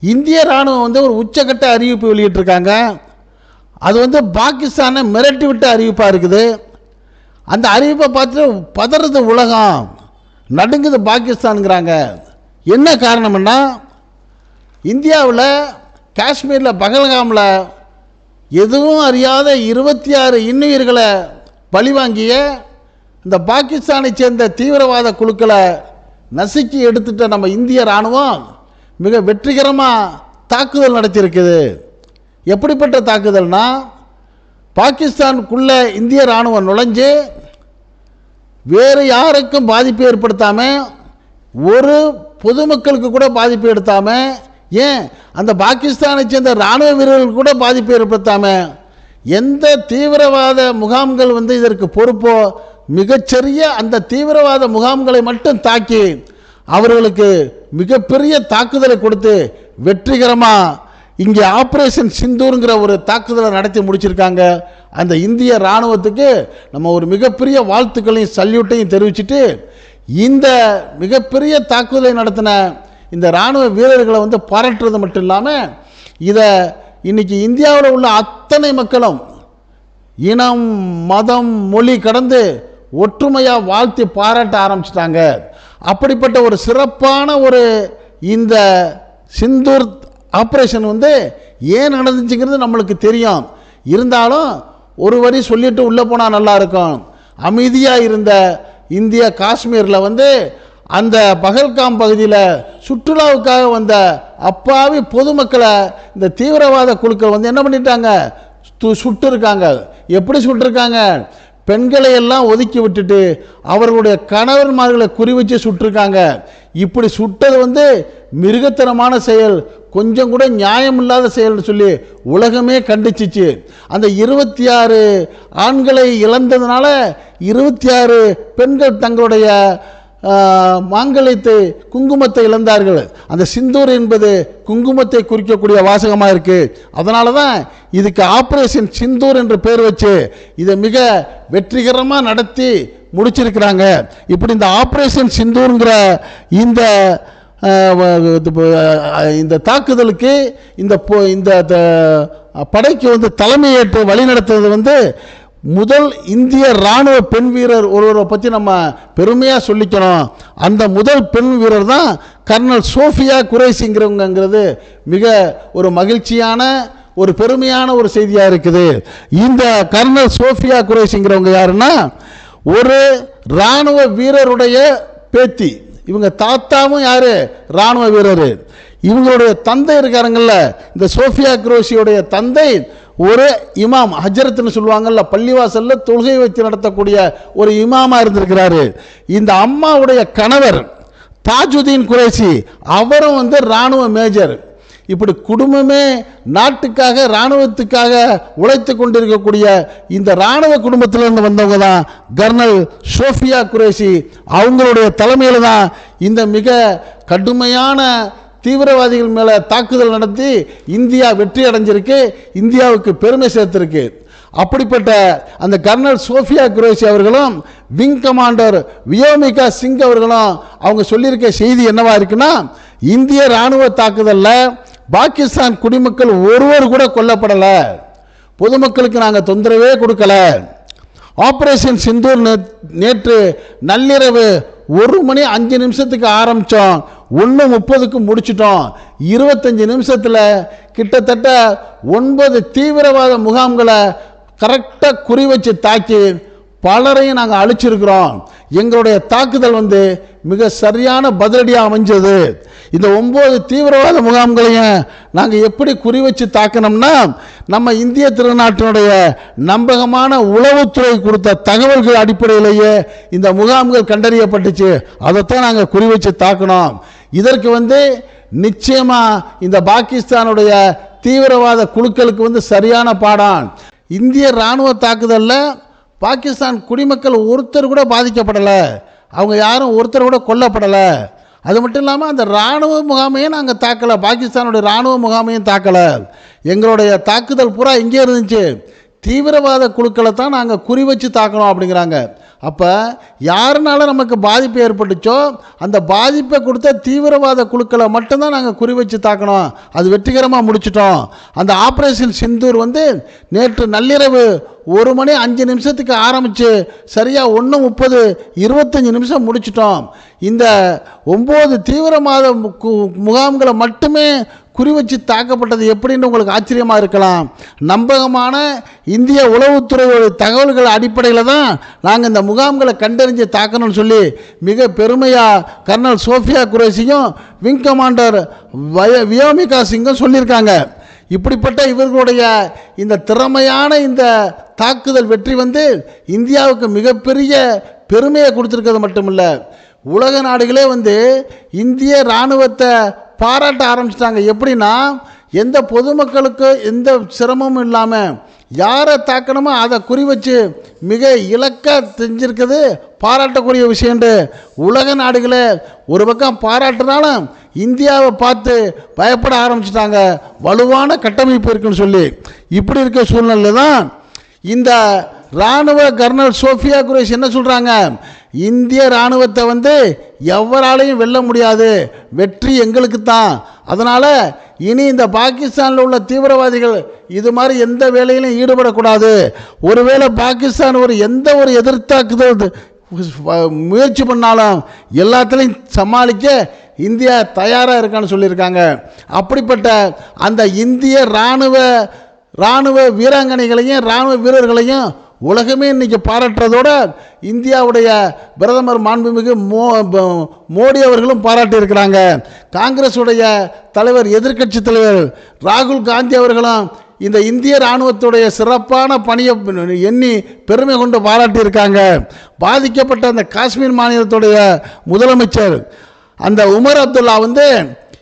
இந்திய ராணுவம் வந்து ஒரு உச்சக்கட்ட அறிவிப்பு வெளியிட்டிருக்காங்க. அது வந்து பாகிஸ்தானை மிரட்டி விட்ட அறிவிப்பாக இருக்குது. அந்த அறிவிப்பை பார்த்துட்டு பதறது உலகம். நடுங்குது பாகிஸ்தானுங்கிறாங்க. என்ன காரணம்னா இந்தியாவில் காஷ்மீரில் பகல்காமில் எதுவும் அறியாத இருபத்தி ஆறு இன்னுயிர்களை பழிவாங்கிய இந்த பாகிஸ்தானை சேர்ந்த தீவிரவாத குழுக்களை நசுக்கி எடுத்துட்ட நம்ம இந்திய இராணுவம். மிக வெற்றிகரமாக தாக்குதல் நடத்தியிருக்குது. எப்படிப்பட்ட தாக்குதல்னா பாகிஸ்தானுக்குள்ளே இந்திய இராணுவம் நுழைஞ்சு வேறு யாருக்கும் பாதிப்பு ஏற்படுத்தாமல் ஒரு பொதுமக்களுக்கு கூட பாதிப்பு எடுத்தாமல் ஏன்? அந்த பாகிஸ்தானை சேர்ந்த இராணுவ வீரர்களுக்கு கூட பாதிப்பு ஏற்படுத்தாமல் எந்த தீவிரவாத முகாம்கள் வந்து இதற்கு பொறுப்போ? மிகச்சிறிய அந்த தீவிரவாத முகாம்களை மட்டும் தாக்கி அவர்களுக்கு மிகப்பெரிய தாக்குதலை கொடுத்து வெற்றிகரமாக இங்கே ஆப்ரேஷன் சிந்தூருங்கிற ஒரு தாக்குதலை நடத்தி முடிச்சிருக்காங்க. அந்த இந்திய இராணுவத்துக்கு நம்ம ஒரு மிகப்பெரிய வாழ்த்துக்களையும் சல்யூட்டையும் தெரிவிச்சுட்டு இந்த மிகப்பெரிய தாக்குதலை நடத்தின இந்த இராணுவ வீரர்களை வந்து பாராட்டுறது மட்டும் இல்லாமல் இதை இன்றைக்கி இந்தியாவில் உள்ள அத்தனை மக்களும் இனம் மதம் மொழி கடந்து ஒற்றுமையாக வாழ்த்தி பாராட்ட ஆரம்பிச்சிட்டாங்க. அப்படிப்பட்ட ஒரு சிறப்பான ஒரு இந்த சிந்தூர் ஆப்ரேஷன் வந்து ஏன் நடந்துச்சுங்கிறது நம்மளுக்கு தெரியும். இருந்தாலும் ஒரு வரி சொல்லிட்டு உள்ளே போனால் நல்லா இருக்கும். அமைதியாக இருந்த இந்திய காஷ்மீரில் வந்து அந்த பகல்காம் பகுதியில் சுற்றுலாவுக்காக வந்த அப்பாவி பொதுமக்களை இந்த தீவிரவாத குழுக்கள் வந்து என்ன பண்ணிட்டாங்க? சுட்டு இருக்காங்க. எப்படி சுட்டிருக்காங்க பெண்களை எல்லாம் ஒதுக்கி விட்டுட்டு அவர்களுடைய கணவன்மார்களை குறி வச்சு சுட்டிருக்காங்க. இப்படி சுட்டது வந்து மிருகத்தனமான செயல் கொஞ்சம் கூட நியாயம் இல்லாத செயல்னு சொல்லி உலகமே கண்டிச்சிச்சு. அந்த இருபத்தி ஆறு ஆண்களை இழந்ததுனால இருபத்தி ஆறு பெண்கள் தங்களுடைய மாங்கல்யத்தை குங்குமத்தை இழந்தார்கள். அந்த சிந்தூர் என்பது குங்குமத்தை குறிக்கக்கூடிய வாசகமாக இருக்குது அதனால தான் இதுக்கு ஆப்ரேஷன் சிந்தூர் என்று பேர் வச்சு இதை மிக வெற்றிகரமாக நடத்தி முடிச்சிருக்கிறாங்க. இப்படி இந்த ஆப்ரேஷன் சிந்தூருங்கிற இந்த இந்த தாக்குதலுக்கு இந்த இந்த த- படைக்கு வந்து தலைமையேற்று வழிநடத்துவது வந்து முதல் இந்திய ராணுவ பெண் வீரர் ஒருவரை பற்றி நம்ம பெருமையாக சொல்லிக்கணும். அந்த முதல் பெண் வீரர் தான் கர்னல் சோஃபியா குரேசிங்கிறவங்கிறது மிக ஒரு மகிழ்ச்சியான ஒரு பெருமையான ஒரு செய்தியாக இருக்குது. இந்த கர்னல் சோஃபியா குரேசிங்கிறவங்க யாருன்னா ஒரு ராணுவ வீரருடைய பேத்தி. இவங்க தாத்தாவும் யார்? ராணுவ வீரர். இவங்களுடைய தந்தை இருக்காருங்கள்ல இந்த சோஃபியா குரோசியோடைய தந்தை ஒரு இமாம் ஹஜரத்னு சொல்லுவாங்கல்ல பள்ளிவாசல்ல தொழுகை வச்சு நடத்தக்கூடிய ஒரு இமாமா இருந்திருக்கிறாரு. இந்த அம்மாவுடைய கணவர் தாஜுதீன் குரேஷி அவரும் வந்து ராணுவ மேஜர். இப்படி குடும்பமே நாட்டுக்காக இராணுவத்துக்காக உழைத்து கொண்டிருக்கக்கூடிய இந்த இராணுவ குடும்பத்திலிருந்து வந்தவங்க தான் கர்னல் சோஃபியா குரேஷி. அவங்களுடைய தலைமையில் தான் இந்த மிக கடுமையான தீவிரவாதிகள் மேலே தாக்குதல் நடத்தி இந்தியா வெற்றி அடைஞ்சிருக்கு இந்தியாவுக்கு பெருமை சேர்த்திருக்கு. அப்படிப்பட்ட அந்த கர்னல் சோஃபியா குரேஷி அவர்களும் விங் கமாண்டர் வியோமிகா சிங் அவர்களும் அவங்க சொல்லியிருக்க செய்தி என்னவா இருக்குன்னா இந்திய ராணுவ தாக்குதலில் பாகிஸ்தான் குடிமக்கள் ஒருவர் கூட கொல்லப்படலை. பொதுமக்களுக்கு நாங்கள் தொந்தரவே கொடுக்கல. ஆப்ரேஷன் சிந்தூர் நேற்று நள்ளிரவு ஒரு மணி அஞ்சு நிமிஷத்துக்கு ஆரம்பித்தோம் ஒன்று முப்பதுக்கு முடிச்சிட்டோம். இருபத்தஞ்சி நிமிஷத்தில் கிட்டத்தட்ட ஒன்பது தீவிரவாத முகாம்களை கரெக்டாக குறி வச்சு தாக்கி பலரையும் நாங்கள் அழிச்சிருக்கிறோம். எங்களுடைய தாக்குதல் வந்து மிக சரியான பதிலடியாக அமைஞ்சது. இந்த ஒம்பது தீவிரவாத முகாம்களையும் நாங்கள் எப்படி குறி வச்சு தாக்கினோம்னா நம்ம இந்திய திருநாட்டினுடைய நம்பகமான உளவுத்துறை கொடுத்த தகவல்கள் அடிப்படையிலேயே இந்த முகாம்கள் கண்டறியப்பட்டுச்சு. அதைத்தான் நாங்கள் குறி வச்சு தாக்கினோம் இதற்கு வந்து நிச்சயமாக இந்த பாகிஸ்தானுடைய தீவிரவாத குழுக்களுக்கு வந்து சரியான பாடம். இந்திய இராணுவ தாக்குதலில் பாகிஸ்தான் குடிமக்கள் ஒருத்தர் கூட பாதிக்கப்படலை. அவங்க யாரும் ஒருத்தர் கூட கொல்லப்படலை. அது மட்டும் இல்லாமல் அந்த இராணுவ முகாமையும் நாங்கள் தாக்கலை. பாகிஸ்தானுடைய இராணுவ முகாமையும் தாக்கலை. எங்களுடைய தாக்குதல் பூரா இங்கே இருந்துச்சு. தீவிரவாத குழுக்களை தான் நாங்கள் குறி வச்சு தாக்கணும் அப்படிங்கிறாங்க. அப்போ யாருனால நமக்கு பாதிப்பு ஏற்பட்டுச்சோ அந்த பாதிப்பை கொடுத்த தீவிரவாத குழுக்களை மட்டும்தான் நாங்கள் குறி வச்சு தாக்கணும். அது வெற்றிகரமாக முடிச்சிட்டோம். அந்த ஆப்ரேஷன் சிந்தூர் வந்து நேற்று நள்ளிரவு ஒரு மணி அஞ்சு நிமிஷத்துக்கு ஆரம்பித்து சரியாக ஒன்று முப்பது இருபத்தஞ்சி நிமிஷம் முடிச்சிட்டோம். இந்த ஒம்பது தீவிரவாத மு- முகாம்களை மட்டுமே குறிவச்சு தாக்கப்பட்டது எப்படின்னு உங்களுக்கு ஆச்சரியமாக இருக்கலாம். நம்பகமான இந்திய உளவுத்துறையோட தகவல்கள் அடிப்படையில் தான் நாங்கள் இந்த முகாம்களை கண்டறிஞ்சு தாக்கணும்னு சொல்லி மிக பெருமையாக கர்னல் சோஃபியா குரேசியும் விங் கமாண்டர் வய வியோமிகா சிங்கும் சொல்லியிருக்காங்க. இப்படிப்பட்ட இவர்களுடைய இந்த திறமையான இந்த தாக்குதல் வெற்றி வந்து இந்தியாவுக்கு மிகப்பெரிய பெருமையை கொடுத்துருக்கிறது மட்டுமில்லை. உலக நாடுகளே வந்து இந்திய இராணுவத்தை பாராட்ட ஆரம்பிச்சிட்டாங்க. எப்படின்னா எந்த பொதுமக்களுக்கு எந்த சிரமமும் இல்லாமல் யாரை தாக்கணுமோ அதை குறி வச்சு மிக இலக்க செஞ்சிருக்கிறது பாராட்டக்கூடிய விஷயம்ண்டு உலக நாடுகளே ஒரு பக்கம் பாராட்டுனாலும் இந்தியாவை பார்த்து பயப்பட ஆரம்பிச்சிட்டாங்க. வலுவான கட்டமைப்பு இருக்குன்னு சொல்லி. இப்படி இருக்க சூழ்நிலை தான் இந்த இராணுவ கர்னல் சோஃபியா குரேஷ் என்ன சொல்கிறாங்க இந்திய இராணுவத்தை வந்து எவராலையும் வெல்ல முடியாது. வெற்றி எங்களுக்கு தான் அதனால் இனி இந்த பாகிஸ்தானில் உள்ள தீவிரவாதிகள் இது மாதிரி எந்த வேலையிலும் ஈடுபடக்கூடாது. ஒருவேளை பாகிஸ்தான் ஒரு எந்த ஒரு எதிர்த்தாக்குதல் முயற்சி பண்ணாலும் எல்லாத்துலேயும் சமாளிக்க இந்தியா தயாராக இருக்கான்னு சொல்லியிருக்காங்க. அப்படிப்பட்ட அந்த இந்திய இராணுவ இராணுவ வீராங்கனைகளையும் இராணுவ வீரர்களையும் உலகமே இன்னைக்கு பாராட்டுறதோட இந்தியாவுடைய பிரதமர் மாண்புமிகு மோ ப- மோடி அவர்களும் பாராட்டியிருக்கிறாங்க. காங்கிரஸுடைய தலைவர் எதிர்க்கட்சி தலைவர் ராகுல் காந்தி அவர்களும் இந்த இந்திய இராணுவத்துடைய சிறப்பான பணியை எண்ணி பெருமை கொண்டு பாராட்டியிருக்காங்க. பாதிக்கப்பட்ட அந்த காஷ்மீர் மாநிலத்துடைய முதலமைச்சர் அந்த உமர் அப்துல்லா வந்து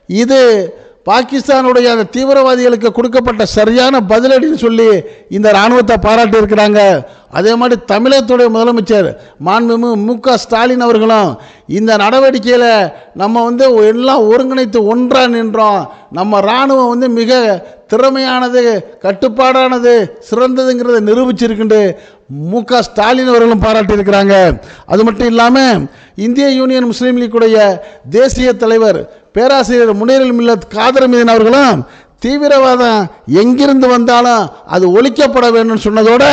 இது பாகிஸ்தானுடைய அந்த தீவிரவாதிகளுக்கு கொடுக்கப்பட்ட சரியான பதிலடின்னு சொல்லி இந்த இராணுவத்தை பாராட்டி இருக்கிறாங்க அதே மாதிரி தமிழகத்துடைய முதலமைச்சர் மாண்புமிகு மு க ஸ்டாலின் அவர்களும் இந்த நடவடிக்கையில் நம்ம வந்து எல்லாம் ஒருங்கிணைத்து ஒன்றாக நின்றோம். நம்ம இராணுவம் வந்து மிக திறமையானது கட்டுப்பாடானது சிறந்ததுங்கிறத நிரூபிச்சிருக்குண்டு மு க ஸ்டாலின் அவர்களும் பாராட்டியிருக்கிறாங்க. அது மட்டும் இல்லாமல் இந்திய யூனியன் முஸ்லீம் லீக்குடைய தேசிய தலைவர் பேராசிரியர் முனீரில் மில்லத் காதர் மீதன் அவர்களும் தீவிரவாதம் எங்கிருந்து வந்தாலும் அது ஒழிக்கப்பட வேணும்னு சொன்னதோட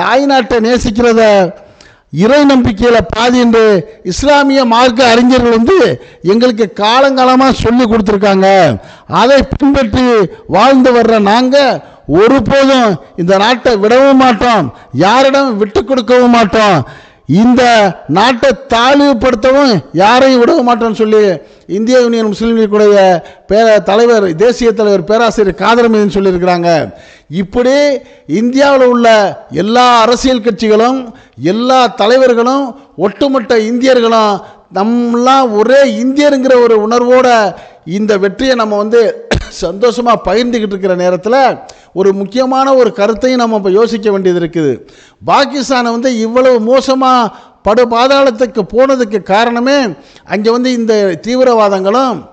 தாய்நாட்டை நேசிக்கிறத இறை நம்பிக்கையில் பாதி என்று இஸ்லாமிய மார்க்க அறிஞர்கள் வந்து எங்களுக்கு காலங்காலமாக சொல்லி கொடுத்துருக்காங்க. அதை பின்பற்றி வாழ்ந்து வர்ற நாங்கள் ஒருபோதும் இந்த நாட்டை விடவும் மாட்டோம் யாரிடம் விட்டு கொடுக்கவும் மாட்டோம். இந்த நாட்டை தாழ்வுபடுத்தவும் யாரையும் விடவும் மாட்டோம்னு சொல்லி இந்திய யூனியன் முஸ்லீம் லீக்குடைய பே தலைவர் தேசிய தலைவர் பேராசிரியர் காதர் சொல்லியிருக்கிறாங்க. இப்படி இந்தியாவில் உள்ள எல்லா அரசியல் கட்சிகளும் எல்லா தலைவர்களும் ஒட்டுமொத்த இந்தியர்களும் நம்மெல்லாம் ஒரே இந்தியருங்கிற ஒரு உணர்வோட இந்த வெற்றியை நம்ம வந்து சந்தோஷமாக பகிர்ந்துக்கிட்டு இருக்கிற நேரத்தில் ஒரு முக்கியமான ஒரு கருத்தையும் நம்ம இப்போ யோசிக்க வேண்டியது இருக்குது. பாகிஸ்தானை வந்து இவ்வளவு மோசமாக படு பாதாளத்துக்கு போனதுக்கு காரணமே அங்கே வந்து இந்த தீவிரவாதங்களும்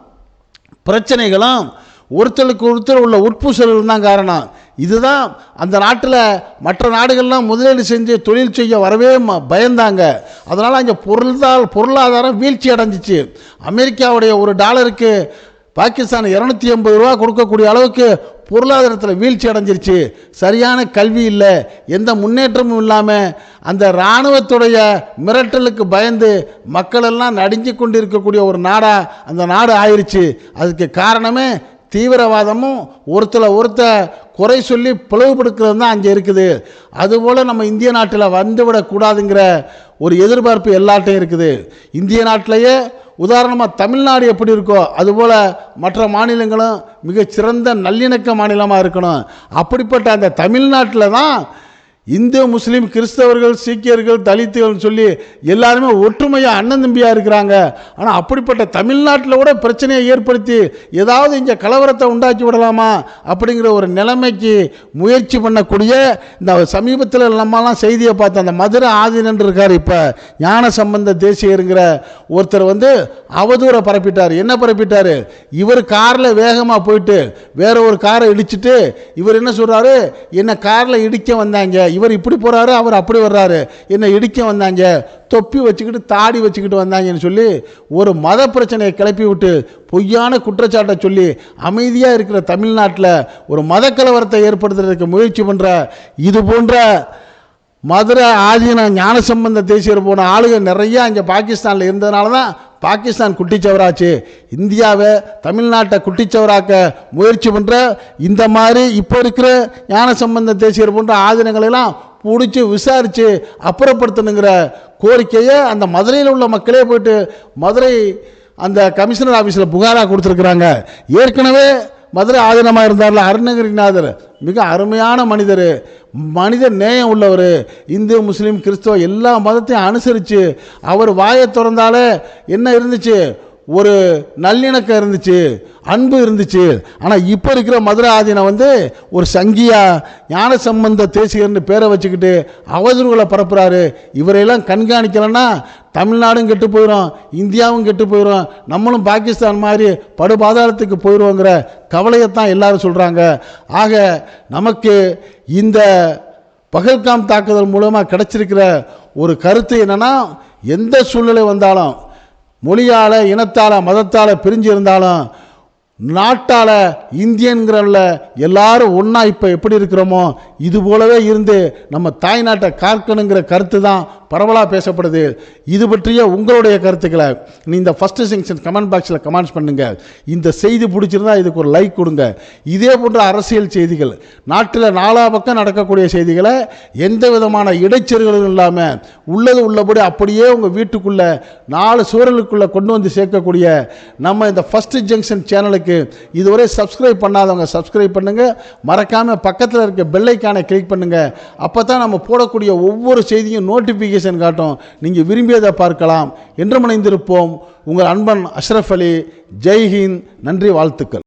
பிரச்சனைகளும் ஒருத்தருக்கு ஒருத்தர் உள்ள உட்பூசல்கள் தான் காரணம். இதுதான் அந்த நாட்டில் மற்ற நாடுகள்லாம் முதலீடு செஞ்சு தொழில் செய்ய வரவே ம- பயந்தாங்க. அதனால் அங்கே பொருள்தால் பொருளாதாரம் வீழ்ச்சி அடைஞ்சிச்சு. அமெரிக்காவுடைய ஒரு டாலருக்கு பாகிஸ்தான் இரநூத்தி எண்பது ரூபா கொடுக்கக்கூடிய அளவுக்கு பொருளாதாரத்தில் வீழ்ச்சி அடைஞ்சிருச்சு. சரியான கல்வி இல்லை. எந்த முன்னேற்றமும் இல்லாமல் அந்த இராணுவத்துடைய மிரட்டலுக்கு பயந்து மக்களெல்லாம் நடிஞ்சு நடுங்கி கொண்டு இருக்கக்கூடிய ஒரு நாடாக அந்த நாடு ஆயிடுச்சு அதுக்கு காரணமே தீவிரவாதமும் ஒருத்தரை ஒருத்த குறை சொல்லி பிளவுபடுக்கிறது தான் அங்கே இருக்குது. அதுபோல் நம்ம இந்திய நாட்டில் வந்துவிடக்கூடாதுங்கிற ஒரு எதிர்பார்ப்பு எல்லாட்டையும் இருக்குது. இந்திய நாட்டிலேயே உதாரணமாக தமிழ்நாடு எப்படி இருக்கோ அதுபோல் மற்ற மாநிலங்களும் மிகச்சிறந்த நல்லிணக்க மாநிலமாக இருக்கணும். அப்படிப்பட்ட அந்த தமிழ்நாட்டில் தான் இந்து முஸ்லீம் கிறிஸ்தவர்கள் சீக்கியர்கள் தலித்துகள்னு சொல்லி எல்லாருமே ஒற்றுமையாக அண்ணன் தம்பியாக இருக்கிறாங்க. ஆனால் அப்படிப்பட்ட தமிழ்நாட்டில் கூட பிரச்சனையை ஏற்படுத்தி ஏதாவது இங்கே கலவரத்தை உண்டாக்கி விடலாமா அப்படிங்கிற ஒரு நிலைமைக்கு முயற்சி பண்ணக்கூடிய இந்த சமீபத்தில் நம்மலாம் செய்தியை பார்த்த அந்த மதுரை ஆதினன் இருக்கார் இப்போ ஞான சம்பந்த தேசியருங்கிற ஒருத்தர் வந்து அவதூறை பரப்பிட்டார். என்ன பரப்பிட்டார்? இவர் காரில் வேகமாக போயிட்டு வேற ஒரு காரை இடிச்சிட்டு இவர் என்ன சொல்கிறாரு என்ன காரில் இடிக்க வந்தாங்க. இவர் இப்படி போகிறாரு அவர் அப்படி வர்றாரு. என்னை இடிக்க வந்தாங்க? தொப்பி வச்சுக்கிட்டு தாடி வச்சுக்கிட்டு வந்தாங்கன்னு சொல்லி ஒரு மத பிரச்சனையை கிளப்பி விட்டு பொய்யான குற்றச்சாட்டை சொல்லி அமைதியாக இருக்கிற தமிழ்நாட்டில் ஒரு மத கலவரத்தை ஏற்படுத்துறதுக்கு முயற்சி பண்ணுற இது போன்ற மதுரை ஆதீன ஞானசம்பந்த தேசியர் போன ஆளுங்க நிறையா அங்கே பாகிஸ்தானில் இருந்ததுனால தான் பாகிஸ்தான் குட்டிச்சவராச்சு. இந்தியாவை தமிழ்நாட்டை குட்டிச்சவராக்க முயற்சி பண்ணுற இந்த மாதிரி இப்போ இருக்கிற ஞானசம்பந்த தேசியர் போன்ற ஆதீனங்களெல்லாம் பிடிச்சி விசாரித்து அப்புறப்படுத்தணுங்கிற கோரிக்கையை அந்த மதுரையில் உள்ள மக்களே போயிட்டு மதுரை அந்த கமிஷனர் ஆஃபீஸில் புகாராக கொடுத்துருக்குறாங்க. ஏற்கனவே மதுரை ஆதீனமாக இருந்தார்ல அருணகிரிநாதர். மிக அருமையான மனிதர் மனித நேயம் உள்ளவர். இந்து முஸ்லீம் கிறிஸ்தவ எல்லா மதத்தையும் அனுசரித்து அவர் வாயை திறந்தாலே என்ன இருந்துச்சு? ஒரு நல்லிணக்கம் இருந்துச்சு அன்பு இருந்துச்சு. ஆனால் இப்போ இருக்கிற மதுரை ஆதீனம் வந்து ஒரு சங்கியா ஞான சம்பந்த தேசிகர்னு பேரை வச்சுக்கிட்டு அவதூறுகளை பரப்புகிறாரு இவரையெல்லாம் கண்காணிக்கலைன்னா தமிழ்நாடும் கெட்டு போயிடும் இந்தியாவும் கெட்டு போயிடும் நம்மளும் பாகிஸ்தான் மாதிரி படுபாதாளத்துக்கு போயிடுவோங்கிற கவலையைத்தான் எல்லாரும் சொல்கிறாங்க ஆக நமக்கு இந்த பகல்காம் தாக்குதல் மூலமாக கிடைச்சிருக்கிற ஒரு கருத்து என்னன்னா எந்த சூழ்நிலை வந்தாலும் மொழியால் இனத்தால் மதத்தால் பிரிஞ்சு இருந்தாலும் நாட்டால் இந்தியன்கிறல்ல எல்லாரும் ஒன்றா இப்போ எப்படி இருக்கிறோமோ இது போலவே இருந்து நம்ம தாய்நாட்டை காக்கணுங்கிற கருத்து தான் பரவலாக பேசப்படுது. இது பற்றிய உங்களுடைய கருத்துக்களை நீ இந்த ஃபஸ்ட்டு செக்ஷன் கமெண்ட் பாக்ஸில் கமெண்ட்ஸ் பண்ணுங்கள் இந்த செய்தி பிடிச்சிருந்தா இதுக்கு ஒரு லைக் கொடுங்க. இதே போன்ற அரசியல் செய்திகள் நாட்டில் நாலா பக்கம் நடக்கக்கூடிய செய்திகளை எந்த விதமான இடைச்செருகளும் இல்லாமல் உள்ளது உள்ளபடி அப்படியே உங்கள் வீட்டுக்குள்ளே நாலு சூழலுக்குள்ளே கொண்டு வந்து சேர்க்கக்கூடிய நம்ம இந்த ஃபஸ்ட்டு ஜங்ஷன் சேனலுக்கு இதுவரை சப்ஸ்கிரைப் பண்ணாதவங்க சப்ஸ்கிரைப் பண்ணுங்கள் மறக்காமல் பக்கத்தில் இருக்க பெல்லைக்கானை கிளிக் பண்ணுங்கள் அப்போ தான் நம்ம போடக்கூடிய ஒவ்வொரு செய்தியும் நோட்டிஃபிகேஷன் காட்டும். நீங்கள் விரும்பியதை பார்க்கலாம். என்று முனைந்திருப்போம் உங்கள் அன்பன் அஷ்ரஃப் அலி. ஜெய்ஹிந்த். நன்றி வாழ்த்துக்கள்.